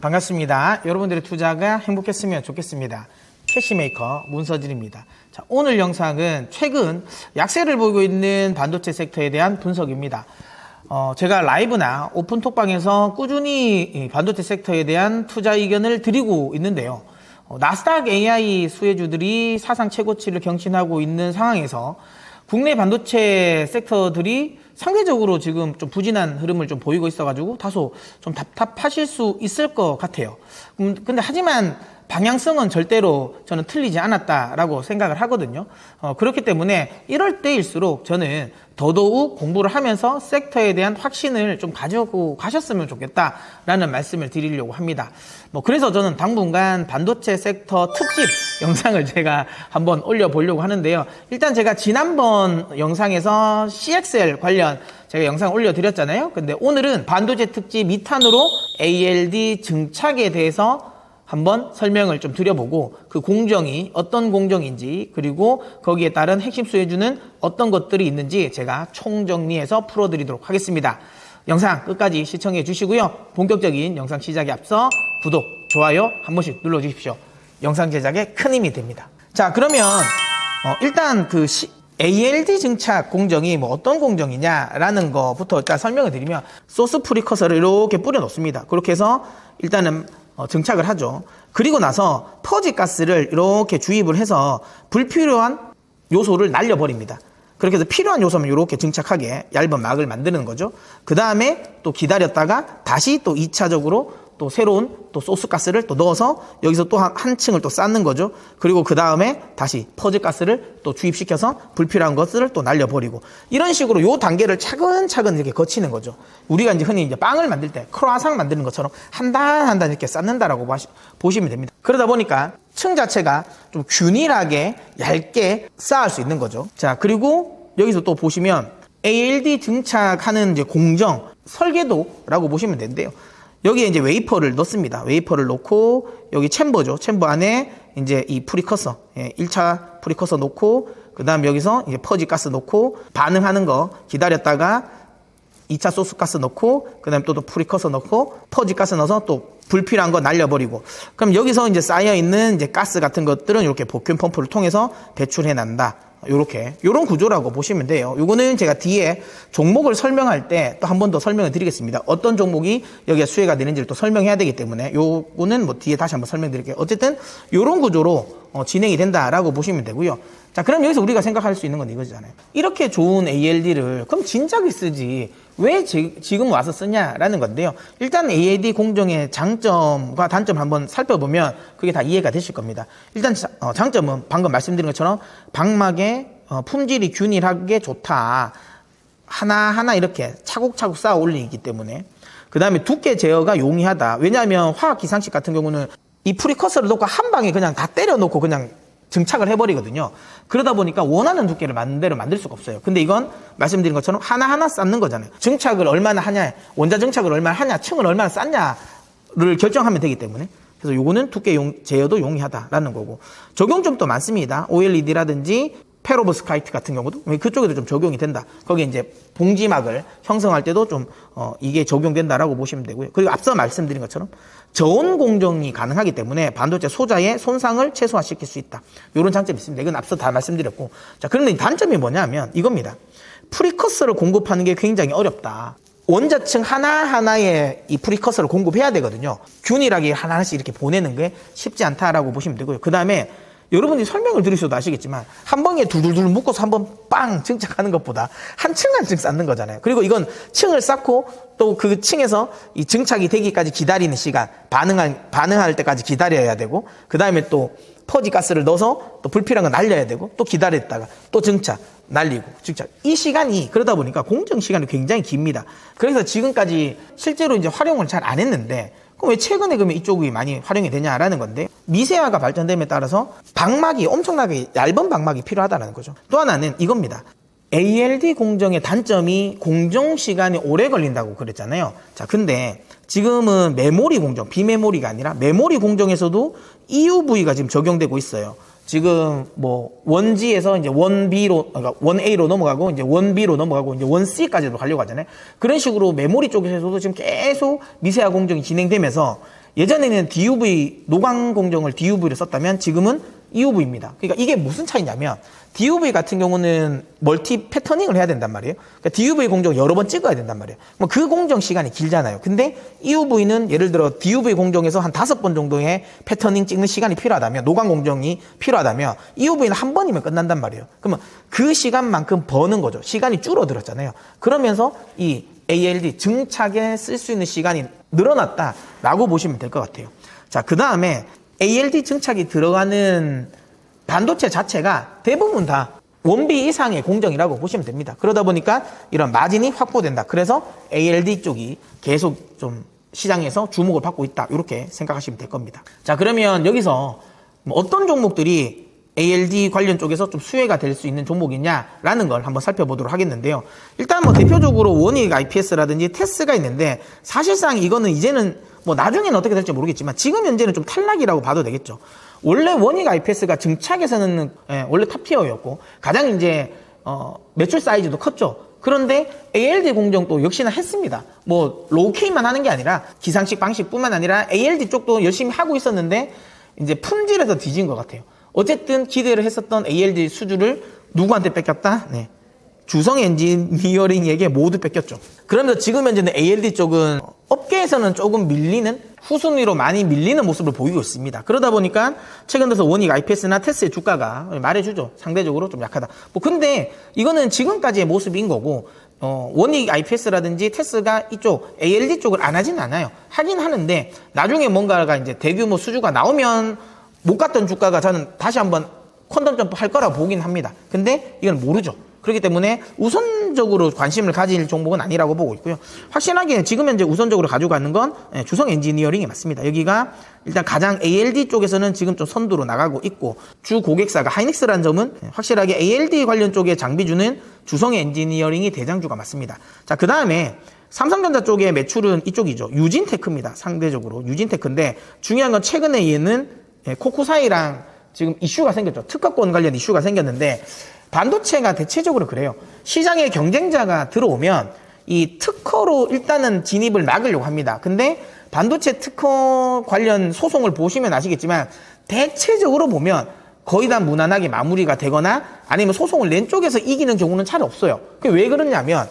반갑습니다. 여러분들의 투자가 행복했으면 좋겠습니다. 캐시메이커 문서진입니다. 자, 오늘 영상은 최근 약세를 보이고 있는 반도체 섹터에 대한 분석입니다. 어, 제가 라이브나 오픈 톡방에서 꾸준히 이 반도체 섹터에 대한 투자 의견을 드리고 있는데요. 어, 나스닥 AI 수혜주들이 사상 최고치를 경신하고 있는 상황에서 국내 반도체 섹터들이 상대적으로 지금 좀 부진한 흐름을 좀 보이고 있어가지고 다소 좀 답답하실 수 있을 것 같아요. 음, 근데 하지만 방향성은 절대로 저는 틀리지 않았다라고 생각을 하거든요. 어, 그렇기 때문에 이럴 때일수록 저는 더더욱 공부를 하면서 섹터에 대한 확신을 좀 가지고 가셨으면 좋겠다라는 말씀을 드리려고 합니다. 뭐 그래서 저는 당분간 반도체 섹터 특집 영상을 제가 한번 올려보려고 하는데요. 일단 제가 지난번 영상에서 CXL 관련 제가 영상 올려드렸잖아요. 근데 오늘은 반도체 특집 2탄으로 ALD 증착에 대해서 한번 설명을 좀 드려보고 그 공정이 어떤 공정인지 그리고 거기에 따른 핵심 수혜주는 어떤 것들이 있는지 제가 총정리해서 풀어드리도록 하겠습니다. 영상 끝까지 시청해 주시고요. 본격적인 영상 시작에 앞서 구독, 좋아요 한 번씩 눌러 주십시오. 영상 제작에 큰 힘이 됩니다. 자 그러면 어, 일단 그 시, ALD 증착 공정이 뭐 어떤 공정이냐라는 거부터 일단 설명을 드리면 소스 프리커서를 이렇게 뿌려 놓습니다. 그렇게 해서 일단은 어, 증착을 하죠. 그리고 나서 퍼지 가스를 이렇게 주입을 해서 불필요한 요소를 날려버립니다. 그렇게 해서 필요한 요소만 이렇게 증착하게 얇은 막을 만드는 거죠. 그 다음에 또 기다렸다가 다시 또 2차적으로 또 새로운 또 소스 가스를 또 넣어서 여기서 또 한 한 층을 또 쌓는 거죠. 그리고 그 다음에 다시 퍼즐가스를 또 주입시켜서 불필요한 것을 또 날려버리고 이런 식으로 요 단계를 차근차근 이렇게 거치는 거죠. 우리가 이제 흔히 이제 빵을 만들 때 크로아상 만드는 것처럼 한 단 한 단 이렇게 쌓는다라고 보시면 됩니다. 그러다 보니까 층 자체가 좀 균일하게 얇게 쌓을 수 있는 거죠. 자, 그리고 여기서 또 보시면 ALD 증착하는 이제 공정 설계도라고 보시면 되는데요. 여기에 이제 웨이퍼를 넣습니다. 웨이퍼를 넣고 여기 챔버죠. 챔버 안에 이제 이 프리커서, 예, 1차 프리커서 넣고 그다음 여기서 이제 퍼지 가스 넣고 반응하는 거 기다렸다가 2차 소스 가스 넣고 그다음 또, 또 프리커서 넣고 퍼지 가스 넣어서 또 불필요한 거 날려버리고 그럼 여기서 이제 쌓여 있는 이제 가스 같은 것들은 이렇게 복균 펌프를 통해서 배출해 난다. 요렇게 요런 구조라고 보시면 돼요. 요거는 제가 뒤에 종목을 설명할 때 또 한 번 더 설명을 드리겠습니다. 어떤 종목이 여기에 수혜가 되는지를 또 설명해야 되기 때문에 요거는 뭐 뒤에 다시 한번 설명드릴게요. 어쨌든 요런 구조로 어, 진행이 된다라고 보시면 되고요. 자, 그럼 여기서 우리가 생각할 수 있는 건 이거잖아요. 이렇게 좋은 ALD를 그럼 진작에 쓰지 왜 지, 금 와서 쓰냐라는 건데요. 일단 ALD 공정의 장점과 단점을 한번 살펴보면 그게 다 이해가 되실 겁니다. 일단 자, 어, 장점은 방금 말씀드린 것처럼 방막의 어, 품질이 균일하게 좋다. 하나하나 이렇게 차곡차곡 쌓아 올리기 때문에 그 다음에 두께 제어가 용이하다. 왜냐하면 화학 기상식 같은 경우는 이 프리커서를 놓고 한 방에 그냥 다 때려 놓고 그냥 증착을 해버리거든요. 그러다 보니까 원하는 두께를 만대로 만들 수가 없어요. 근데 이건 말씀드린 것처럼 하나하나 쌓는 거잖아요. 증착을 얼마나 하냐, 원자 증착을 얼마나 하냐, 층을 얼마나 쌓냐를 결정하면 되기 때문에. 그래서 요거는 두께 용, 제어도 용이하다라는 거고. 적용점도 많습니다. OLED라든지 페로브스카이트 같은 경우도 그쪽에도 좀 적용이 된다. 거기에 이제 봉지막을 형성할 때도 좀 어, 이게 적용된다라고 보시면 되고요. 그리고 앞서 말씀드린 것처럼 저온 공정이 가능하기 때문에 반도체 소자의 손상을 최소화시킬 수 있다. 이런 장점이 있습니다. 이건 앞서 다 말씀드렸고. 자, 그런데 단점이 뭐냐면 이겁니다. 프리커스를 공급하는 게 굉장히 어렵다. 원자층 하나하나에 이 프리커스를 공급해야 되거든요. 균일하게 하나하나씩 이렇게 보내는 게 쉽지 않다라고 보시면 되고요. 그 다음에 여러분이 설명을 들으셔도 아시겠지만 한 방에 둘둘둘 묶어서 한 번 빵 증착하는 것보다 한 층 한 층 쌓는 거잖아요. 그리고 이건 층을 쌓고 또 그 층에서 이 증착이 되기까지 기다리는 시간, 반응할 반응할 때까지 기다려야 되고 그 다음에 또 퍼지 가스를 넣어서 또 불필요한 거 날려야 되고 또 기다렸다가 또 증착 날리고 증착 이 시간이 그러다 보니까 공정 시간이 굉장히 깁니다. 그래서 지금까지 실제로 이제 활용을 잘 안 했는데 그럼 왜 최근에 그러면 이쪽이 많이 활용이 되냐라는 건데 미세화가 발전됨에 따라서 방막이 엄청나게 얇은 방막이 필요하다는 거죠. 또 하나는 이겁니다. ALD 공정의 단점이 공정 시간이 오래 걸린다고 그랬잖아요. 자, 근데 지금은 메모리 공정, 비메모리가 아니라 메모리 공정에서도 EUV가 지금 적용되고 있어요. 지금 뭐 원지에서 이제 원비로 그러니까 원A로 넘어가고 이제 원비로 넘어가고 이제 원C까지도 가려고 하잖아요. 그런 식으로 메모리 쪽에서도 지금 계속 미세화 공정이 진행되면서 예전에는 DUV 노광 공정을 DUV를 썼다면 지금은 EUV입니다. 그러니까 이게 무슨 차이냐면 DUV 같은 경우는 멀티 패터닝을 해야 된단 말이에요. 그러니까 DUV 공정 여러 번 찍어야 된단 말이에요. 뭐그 공정 시간이 길잖아요. 근데 EUV는 예를 들어 DUV 공정에서 한 다섯 번 정도의 패터닝 찍는 시간이 필요하다면 노광 공정이 필요하다면 EUV는 한 번이면 끝난단 말이에요. 그러면 그 시간만큼 버는 거죠. 시간이 줄어들었잖아요. 그러면서 이 ALD 증착에 쓸 수 있는 시간이 늘어났다라고 보시면 될 것 같아요. 자, 그 다음에 ALD 증착이 들어가는 반도체 자체가 대부분 다 원비 이상의 공정이라고 보시면 됩니다. 그러다 보니까 이런 마진이 확보된다. 그래서 ALD 쪽이 계속 좀 시장에서 주목을 받고 있다. 이렇게 생각하시면 될 겁니다. 자, 그러면 여기서 뭐 어떤 종목들이 ALD 관련 쪽에서 좀 수혜가 될 수 있는 종목이냐라는 걸 한번 살펴보도록 하겠는데요. 일단 뭐 대표적으로 원익 IPS라든지 테스가 있는데 사실상 이거는 이제는 뭐 나중에는 어떻게 될지 모르겠지만 지금 현재는 좀 탈락이라고 봐도 되겠죠. 원래 원익 IPS가 증착에서는 예, 원래 탑티어였고 가장 이제 어, 매출 사이즈도 컸죠. 그런데 ALD 공정도 역시나 했습니다. 뭐 로우케이만 하는 게 아니라 기상식 방식뿐만 아니라 ALD 쪽도 열심히 하고 있었는데 이제 품질에서 뒤진 것 같아요. 어쨌든 기대를 했었던 ALD 수주를 누구한테 뺏겼다? 네. 주성 엔지니어링에게 모두 뺏겼죠. 그러면서 지금 현재는 ALD 쪽은 업계에서는 조금 밀리는 후순위로 많이 밀리는 모습을 보이고 있습니다. 그러다 보니까 최근 들어서 원익 IPS나 테스의 주가가 말해주죠. 상대적으로 좀 약하다. 뭐 근데 이거는 지금까지의 모습인 거고 어, 원익 IPS라든지 테스가 이쪽 ALD 쪽을 안 하진 않아요. 하긴 하는데 나중에 뭔가가 이제 대규모 수주가 나오면 못 갔던 주가가 저는 다시 한번 콘덤 점프 할 거라 보긴 합니다. 근데 이건 모르죠. 그렇기 때문에 우선적으로 관심을 가질 종목은 아니라고 보고 있고요. 확실하게 지금 현재 우선적으로 가지고 가는 건 예, 주성 엔지니어링이 맞습니다. 여기가 일단 가장 ALD 쪽에서는 지금 좀 선두로 나가고 있고 주 고객사가 하이닉스라는 점은 예, 확실하게 ALD 관련 쪽에 장비주는 주성 엔지니어링이 대장주가 맞습니다. 자, 그 다음에 삼성전자 쪽의 매출은 이쪽이죠. 유진테크입니다. 상대적으로 유진테크인데 중요한 건 최근에 얘는 예, 코코사이랑 지금 이슈가 생겼죠. 특허권 관련 이슈가 생겼는데 반도체가 대체적으로 그래요. 시장에 경쟁자가 들어오면 이 특허로 일단은 진입을 막으려고 합니다. 근데 반도체 특허 관련 소송을 보시면 아시겠지만 대체적으로 보면 거의 다 무난하게 마무리가 되거나 아니면 소송을 낸 쪽에서 이기는 경우는 잘 없어요. 그게 왜 그러냐면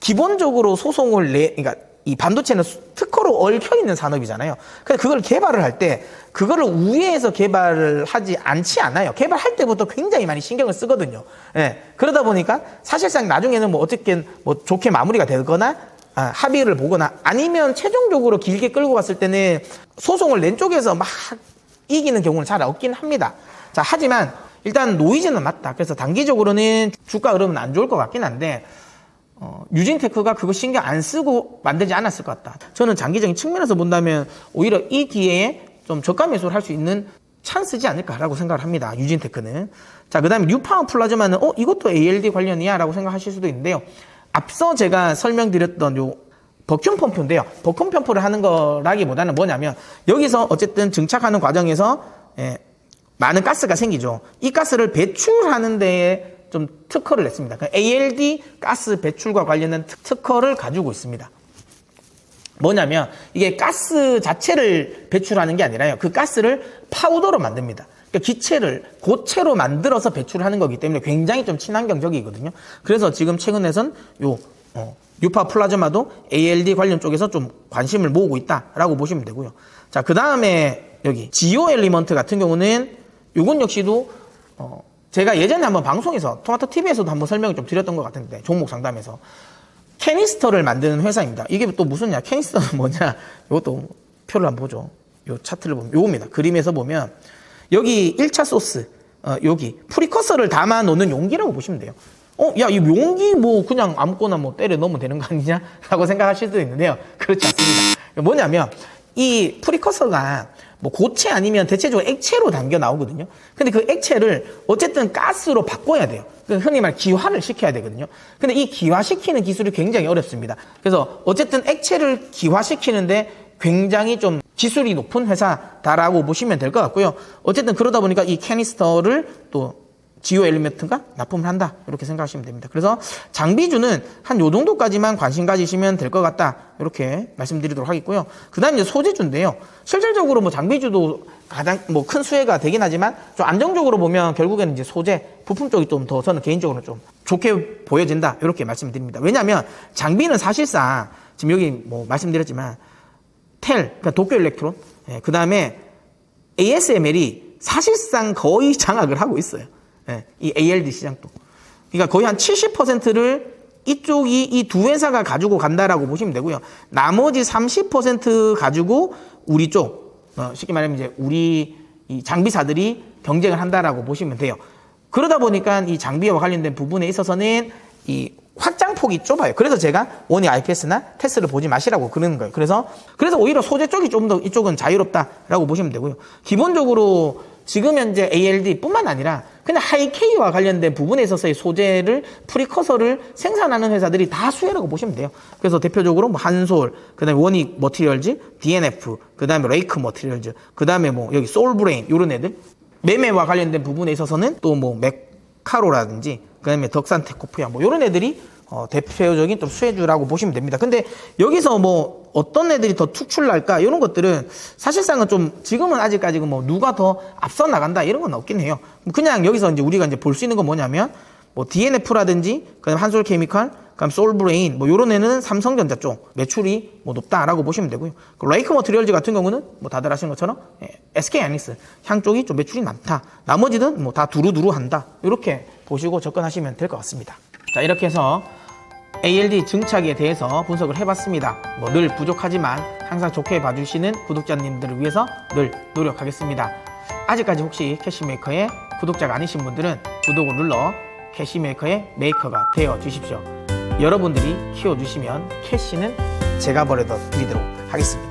기본적으로 소송을 내, 그러니까 이 반도체는 수- 특허로 얽혀 있는 산업이잖아요. 그래서 그걸 개발을 할 때 그거를 우회해서 개발을 하지 않지 않아요. 개발할 때부터 굉장히 많이 신경을 쓰거든요. 예. 그러다 보니까 사실상 나중에는 뭐 어떻게 뭐 좋게 마무리가 되거나 아, 합의를 보거나 아니면 최종적으로 길게 끌고 갔을 때는 소송을 낸 쪽에서 막 이기는 경우는 잘 없긴 합니다. 자, 하지만 일단 노이즈는 맞다. 그래서 단기적으로는 주가 흐름은 안 좋을 것 같긴 한데 어, 유진테크가 그거 신경 안 쓰고 만들지 않았을 것 같다. 저는 장기적인 측면에서 본다면 오히려 이 기회에 좀 저가 매수를 할 수 있는 찬스지 않을까라고 생각을 합니다. 유진테크는. 자, 그 다음에 뉴파워 플라즈마는, 어, 이것도 ALD 관련이야? 라고 생각하실 수도 있는데요. 앞서 제가 설명드렸던 요 버큐um 펌프인데요. 버큐um 펌프를 하는 거라기보다는 뭐냐면, 여기서 어쨌든 증착하는 과정에서, 예, 많은 가스가 생기죠. 이 가스를 배출하는 데에 좀 특허를 냈습니다. 그러니까 ALD 가스 배출과 관련된 특- 특허를 가지고 있습니다. 뭐냐면 이게 가스 자체를 배출하는 게 아니라요. 그 가스를 파우더로 만듭니다. 그러니까 기체를 고체로 만들어서 배출하는 거기 때문에 굉장히 좀 친환경적이거든요. 그래서 지금 최근에선 요 어, 유파 플라즈마도 ALD 관련 쪽에서 좀 관심을 모으고 있다라고 보시면 되고요. 자, 그 다음에 여기 지오 엘리먼트 같은 경우는 요건 역시도 어, 제가 예전에 한번 방송에서 토마토 TV에서도 한번 설명을 좀 드렸던 것 같은데 종목 상담에서 캐니스터를 만드는 회사입니다. 이게 또 무슨냐? 캐니스터는 뭐냐? 이것도 표를 한번 보죠. 요 차트를 보면 요겁니다. 그림에서 보면 여기 1차 소스 어, 여기 프리커서를 담아 놓는 용기라고 보시면 돼요. 어, 야, 이 용기 뭐 그냥 아무거나 뭐 때려 넣으면 되는 거 아니냐? 라고 생각하실 수도 있는데요. 그렇지 않습니다. 뭐냐면 이 프리커서가 뭐 고체 아니면 대체적으로 액체로 담겨 나오거든요. 근데 그 액체를 어쨌든 가스로 바꿔야 돼요. 그 흔히 말 기화를 시켜야 되거든요. 근데 이 기화시키는 기술이 굉장히 어렵습니다. 그래서 어쨌든 액체를 기화시키는데 굉장히 좀 기술이 높은 회사다라고 보시면 될 것 같고요. 어쨌든 그러다 보니까 이 캐니스터를 또 지오 엘리멘트가 납품을 한다 이렇게 생각하시면 됩니다. 그래서 장비주는 한 요 정도까지만 관심 가지시면 될 것 같다 이렇게 말씀드리도록 하겠고요. 그다음 이제 소재주인데요. 실질적으로 뭐 장비주도 가장 뭐 큰 수혜가 되긴 하지만 좀 안정적으로 보면 결국에는 이제 소재 부품 쪽이 좀 더 저는 개인적으로 좀 좋게 보여진다 이렇게 말씀드립니다. 왜냐하면 장비는 사실상 지금 여기 뭐 말씀드렸지만 텔, 그러니까 도쿄 일렉트론, 그 다음에 ASML이 사실상 거의 장악을 하고 있어요. 예, 이 ALD 시장도. 그러니까 거의 한 70%를 이쪽이 이 두 회사가 가지고 간다라고 보시면 되고요. 나머지 30% 가지고 우리 쪽, 어, 쉽게 말하면 이제 우리 이 장비사들이 경쟁을 한다라고 보시면 돼요. 그러다 보니까 이 장비와 관련된 부분에 있어서는 이 확장폭이 좁아요. 그래서 제가 원이 IPS나 테스를 보지 마시라고 그러는 거예요. 그래서 그래서 오히려 소재 쪽이 좀 더 이쪽은 자유롭다라고 보시면 되고요. 기본적으로 지금 현재 ALD뿐만 아니라 그냥 하이케이와 관련된 부분에 있어서의 소재를 프리커서를 생산하는 회사들이 다 수혜라고 보시면 돼요. 그래서 대표적으로 뭐 한솔, 그다음에 원익 머티리얼즈, DNF, 그다음에 레이크 머티리얼즈, 그다음에 뭐 여기 소울브레인 이런 애들 매매와 관련된 부분에 있어서는 또 뭐 맥카로라든지 그다음에 덕산테코프야 뭐 이런 애들이 어, 대표적인 또 수혜주라고 보시면 됩니다. 근데 여기서 뭐 어떤 애들이 더 특출날까 이런 것들은 사실상은 좀 지금은 아직까지는 뭐 누가 더 앞서 나간다 이런 건 없긴 해요. 그냥 여기서 이제 우리가 이제 볼 수 있는 건 뭐냐면 뭐 DNF라든지 그다음 한솔 케미칼, 그다음 솔브레인 뭐 요런 애는 삼성전자 쪽 매출이 뭐 높다라고 보시면 되고요. 그 레이크 머트리얼즈 같은 경우는 뭐 다들 아시는 것처럼 예, SK 하이닉스 향 쪽이 좀 매출이 많다. 나머지는 뭐 다 두루두루 한다. 이렇게 보시고 접근하시면 될 것 같습니다. 자 이렇게 해서 ALD 증착에 대해서 분석을 해봤습니다. 뭐 늘 부족하지만 항상 좋게 봐주시는 구독자님들을 위해서 늘 노력하겠습니다. 아직까지 혹시 캐시메이커의 구독자가 아니신 분들은 구독을 눌러 캐시메이커의 메이커가 되어 주십시오. 여러분들이 키워주시면 캐시는 제가 버려다 드리도록 하겠습니다.